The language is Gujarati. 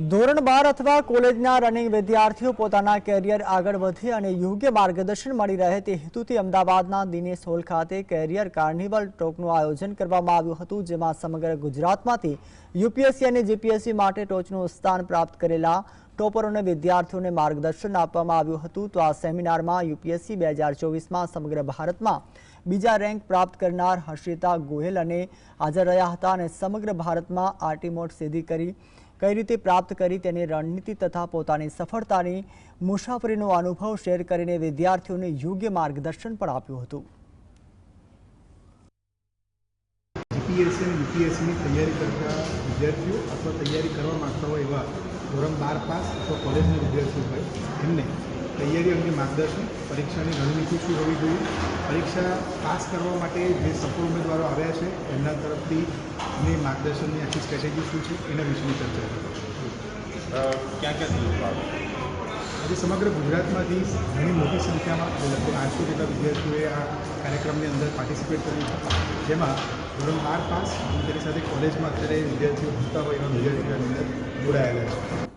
ધોરણ બાર અથવા કોલેજના રનિંગ વિદ્યાર્થીઓ પોતાના કેરિયર આગળ વધે અને યોગ્ય માર્ગદર્શન મળી રહે તે હેતુથી અમદાવાદના દિનેશ હોલ ખાતે કેરિયર કાર્નિવલ ટોકનું આયોજન કરવામાં આવ્યું હતું, જેમાં સમગ્ર ગુજરાતમાંથી યુપીએસસી અને જીપીએસસી માટે ટોચનું સ્થાન પ્રાપ્ત કરેલા ટોપરોને વિદ્યાર્થીઓને માર્ગદર્શન આપવામાં આવ્યું હતું. તો આ સેમિનારમાં યુપીએસસી બે હજાર ચોવીસમાં સમગ્ર ભારતમાં બીજા રેન્ક પ્રાપ્ત કરનાર હર્ષિતા ગોહેલ અને હાજર રહ્યા હતા અને સમગ્ર ભારતમાં આરટી સીધી કરી. કઈ રીતે પ્રાપ્ત કરી તેની રણનીતિ તથા પોતાની સફળતાની મુસાફરીનો અનુભવ શેર કરીને વિદ્યાર્થીઓને યોગ્ય માર્ગદર્શન પણ આપ્યું હતું. જીપીએસસી યુપીએસસીની તૈયારી કરતા વિદ્યાર્થીઓ અથવા તૈયારી કરવા માગતા હોય એવા ધોરણ બાર પાસ અથવા કોલેજના વિદ્યાર્થીઓ હોય, એમને તૈયારી અંગે માર્ગદર્શન, પરીક્ષાની રણનીતિ શું હોવી જોઈએ, પરીક્ષા પાસ કરવા માટે જે સફળ ઉમેદવારો આવ્યા છે, એમના તરફથી એમની માર્ગદર્શનની આખી સ્ટ્રેટેજી શું છે એના વિશેની ચર્ચા કરીશું ક્યાં ક્યાંથી લોકો આવે? આજે સમગ્ર ગુજરાતમાંથી ઘણી મોટી સંખ્યામાં લગભગ આઠસો જેટલા વિદ્યાર્થીઓએ આ કાર્યક્રમની અંદર પાર્ટિસિપેટ કર્યું છે. જેમાં ધોરણ બાર પાસ અને તેની સાથે કોલેજમાં અત્યારે વિદ્યાર્થીઓ ભણતા હોય એવા વિદ્યાર્થીઓની અંદર જોડાયેલા છે.